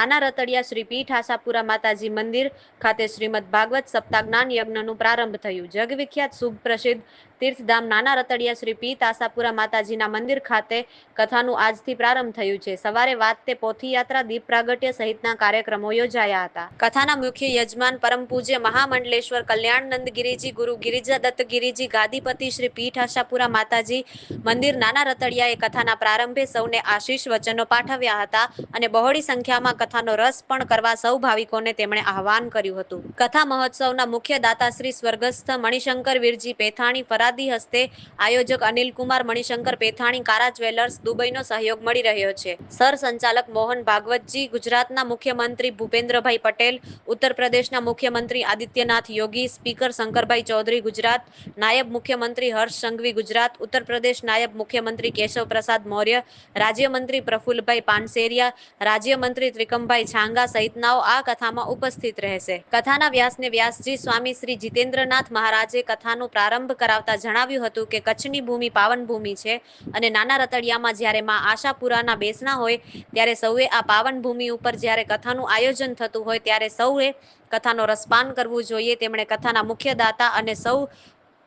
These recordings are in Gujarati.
નાના રતડિયા શ્રી પીઠ આશાપુરા માતાજી મંદિર ખાતે શ્રીમદ ભાગવત સપ્તાહ જ્ઞાન યજ્ઞનું પ્રારંભ થયું. જગવિખ્યાત સુપ્રસિદ્ધ તીર્થધામ નાના રતડિયા શ્રી પી આશાપુરા માતાજીના મંદિર ખાતે કથાનું આજથી પ્રારંભ થયું છે. સવારે વાત તે પોથીયાત્રા, દીપ પ્રાગટ્ય સહિતના કાર્યક્રમો યોજાયા હતા. કથાના મુખ્ય યજમાન પરમ પૂજ્ય મહામંડલેશ્વર કલ્યાણનંદ ગિરિજી, ગુરુ ગિરિજાદત્ત ગિરિજી, ગાદીપતિ શ્રી પીઠ આશાપુરા માતાજી મંદિર નાના રતડિયાએ કથાના પ્રારંભે સૌને આશીષ વચનો પાઠવ્યા હતા અને બહોળી સંખ્યામાં કથાનો રસ પણ કરવા સૌ ભાવિકોને તેમણે આહવાન કર્યું હતું. કથા મહોત્સવના મુખ્ય દાતા શ્રી સ્વર્ગસ્થ મણિશંકર વીરજી પેથાણી ફરાદી હસ્તે આયોજક અનિલકુમાર મણિશંકર પેથાણી, કારા જ્વેલર્સ દુબઈનો સહયોગ મળી રહ્યો છે. સર સંચાલક મોહન ભાગવતજી, ગુજરાતના મુખ્યમંત્રી ભૂપેન્દ્રભાઈ પટેલ ઉત્તર પ્રદેશના મુખ્યમંત્રી આદિત્યનાથ યોગી, સ્પીકર શંકરભાઈ ચૌધરી ગુજરાત, નાયબ મુખ્યમંત્રી હર્ષ સંઘવી ગુજરાત ઉત્તર પ્રદેશ નાયબ મુખ્યમંત્રી કેશવ પ્રસાદ મૌર્ય રાજ્યમંત્રી પ્રફુલભાઈ પાનસેરિયા રાજ્યમંત્રી ત્રિકમભાઈ છાંગા સહિતનાઓ આ કથામાં ઉપસ્થિત રહેશે. કથાના વ્યાસને વ્યાસજી સ્વામી શ્રી જીતેન્દ્રનાથ મહારાજે કથાનો પ્રારંભ કરાવતા જણાવ્યું હતું કે કચ્છની ભૂમિ પાવન ભૂમિ છે અને નાના રતડિયામાં જ્યારે માં આશાપુરાના બેસણા હોય, ત્યારે સૌએ આ પાવન ભૂમિ ઉપર જ્યારે કથાનું આયોજન થતું હોય, ત્યારે સૌએ કથાનો રસપાન કરવું જોઈએ. તેમણે કથાના મુખ્ય દાતા અને સૌ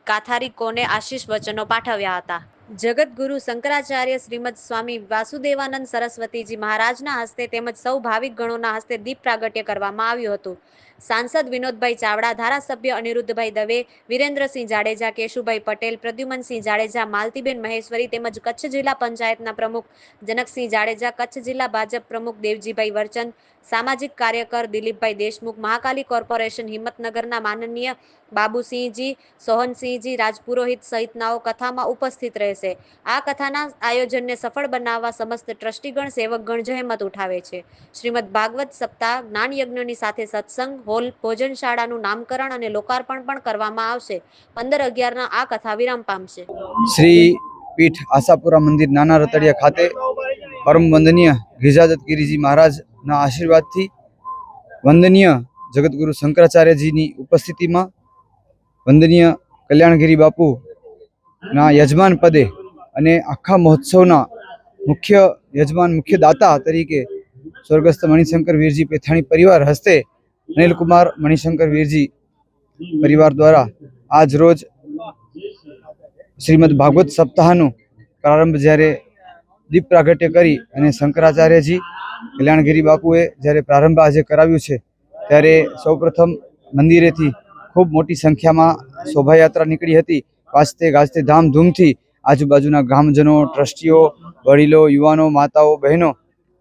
કાથારિકોને આશીષ વચનો પાઠવ્યા હતા. જગતગુરુ શંકરાચાર્ય શ્રીમદ સ્વામી વાસુદેવાનંદ સરસ્વતીજી મહારાજના હસ્તે તેમજ સૌ ભાવિક ગણોના હસ્તે દીપ પ્રાગટ્ય કરવામાં આવ્યું હતું. સાંસદ વિનોદભાઈ ચાવડા, ધારાસભ્ય અનિરુદ્ધભાઈ દવે, વિરેન્દ્રસિંહ જાડેજા, કેશુભાઈ પટેલ, પ્રદ્યુમનસિંહ જાડેજા, માલતીબેન મહેશ્વરી તેમજ કચ્છ જિલ્લા પંચાયતના પ્રમુખ જનકસિંહ જાડેજા, કચ્છ જિલ્લા ભાજપ પ્રમુખ દેવજીભાઈ વરચંદ સામાજિક કાર્યકર દિલીપભાઈ દેશમુખ, મહાકાલી કોર્પોરેશન હિંમતનગરના માનનીય બાબુસિંહજી, સોહનસિંહજી, રાજપુરોહિત સહિતનાઓ કથામાં ઉપસ્થિત રહેશે. આ કથાના આયોજનને સફળ બનાવવા સમસ્ત ટ્રસ્ટીગણ સેવકગણ જહેમત ઉઠાવે છે. શ્રીમદ ભાગવત સપ્તાહ જ્ઞાન યજ્ઞની સાથે સત્સંગ, હોલ, ભોજનશાળાનું નામકરણ અને લોકાર્પણ પણ કરવામાં આવશે. પંદર અગિયારના આ કથા વિરામ પામશે. શ્રી પીઠ આશાપુરા મંદિર નાના રતડિયા ખાતે પરમ વંદનીય ગિરિજાદત્ત ગિરિજી મહારાજના આશીર્વાદથી વંદનીય જગતગુરુ શંકરાચાર્યજીની ઉપસ્થિતિમાં વંદનીય કલ્યાણગીરી બાપુના યજમાન પદે અને આખા મહોત્સવના મુખ્ય યજમાન મુખ્ય દાતા તરીકે સ્વર્ગસ્થ મણિશંકર વીરજી પેથાણી પરિવાર હસ્તે અનિલકુમાર મણિશંકર વીરજી પરિવાર દ્વારા આજ રોજ શ્રીમદ ભાગવત સપ્તાહનો પ્રારંભ જ્યારે દીપ પ્રાગટ્ય કરી અને શંકરાચાર્યજી કલ્યાણગીરી બાપુએ જ્યારે પ્રારંભ આજે કરાવ્યું છે, ત્યારે સૌપ્રથમ મંદિરેથી ખૂબ મોટી સંખ્યામાં શોભાયાત્રા નીકળી હતી. વાજતે ગાજતે ધામધૂમથી આજુબાજુના ગ્રામજનો, ટ્રસ્ટીઓ, વડીલો, યુવાનો, માતાઓ, બહેનો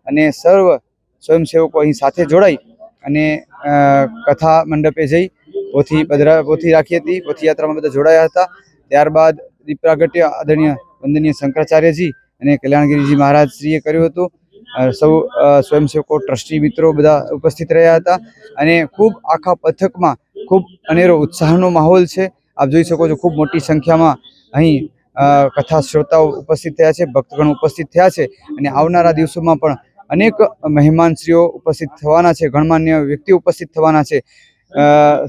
અને સર્વ સ્વયંસેવકો અહીં સાથે જોડાઈ અને કથા મંડપે જઈ પોથી પધરા પોથી રાખી હતી. પોથીયાત્રામાં બધા જોડાયા હતા. ત્યારબાદ દીપ પ્રાગટ્ય આદરણીય વંદનીય શંકરાચાર્યજી અને કલ્યાણગીરીજી મહારાજ શ્રીએ કર્યું હતું. સૌ સ્વયંસેવકો, ટ્રસ્ટી મિત્રો બધા ઉપસ્થિત રહ્યા હતા અને ખૂબ આખા પથકમાં ખૂબ અનેરો ઉત્સાહનો માહોલ છે. આપ જોઈ શકો છો ખૂબ મોટી સંખ્યામાં અહીં કથા શ્રોતાઓ ઉપસ્થિત થયા છે, ભક્તગણ ઉપસ્થિત થયા છે અને આવનારા દિવસોમાં પણ અનેક મહેમાનશ્રીઓ ઉપસ્થિત થવાના છે, ગણમાન્ય વ્યક્તિઓ ઉપસ્થિત થવાના છે.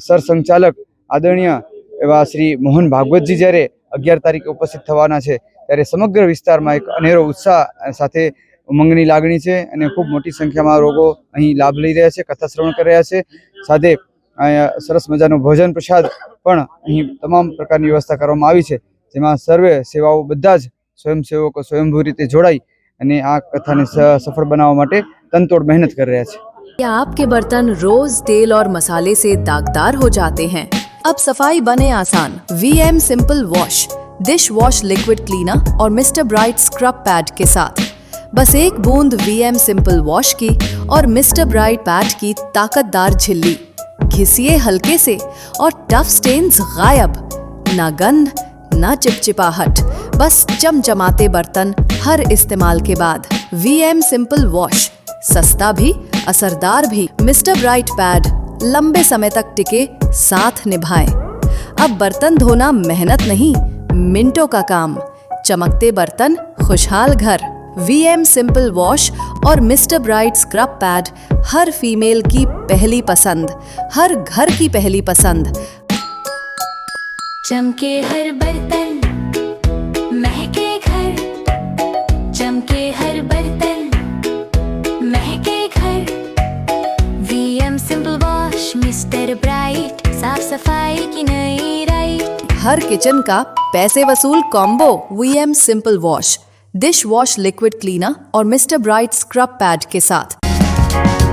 સરસંચાલક આદરણીય એવા શ્રી મોહન ભાગવતજી જ્યારે અગિયાર તારીખે ઉપસ્થિત થવાના છે, ત્યારે સમગ્ર વિસ્તારમાં એક અનેરો ઉત્સાહ સાથે ઉમંગની લાગણી છે અને ખૂબ મોટી સંખ્યામાં લોકો અહીં લાભ લઈ રહ્યા છે, કથા શ્રવણ કરી રહ્યા છે. સાથે અહીંયા સરસ મજાનો ભોજન પ્રસાદ પણ અહીં તમામ પ્રકારની વ્યવસ્થા કરવામાં આવી છે જેમાં સર્વે સેવાઓ બધા જ સ્વયંસેવકો સ્વયંભૂ રીતે જોડાઈ અને આ કથાને સ- સફળ બનાવવા માટે તનતોડ મહેનત કરી રહ્યા છે क्या आपके बर्तन रोज तेल और मसाले से दागदार हो जाते हैं अब सफाई बने आसान V M simple wash dish wash liquid cleaner और मिस्टर ब्राइट स्क्रब पैड के साथ बस एक बूंद वी एम सिंपल वॉश की और मिस्टर ब्राइट पैड की ताकतदार झिल्ली घिसिए हल्के से और टफ स्टेन्स गायब। ना गंध, ना चिपचिपाहट। बस चमचमाते बर्तन हर इस्तेमाल के बाद। वी एम सिंपल वॉश सस्ता भी, असरदार भी। मिस्टर ब्राइट पैड लंबे समय तक टिके, साथ निभाए। अब बर्तन धोना मेहनत नहीं, मिनटों का काम। चमकते बर्तन, खुशहाल घर। वीएम सिंपल वॉश और मिस्टर ब्राइट स्क्रब पैड हर फीमेल की पहली पसंद हर घर की पहली पसंद। चमके हर बर्तन महके घर। चमके हर बर्तन महके घर। VM simple wash Mr bright साफ़ सफ़ाई की नई राइट हर किचन का पैसे वसूल combo VM simple wash dish wash liquid cleaner और मिस्टर ब्राइट स्क्रब पैड के साथ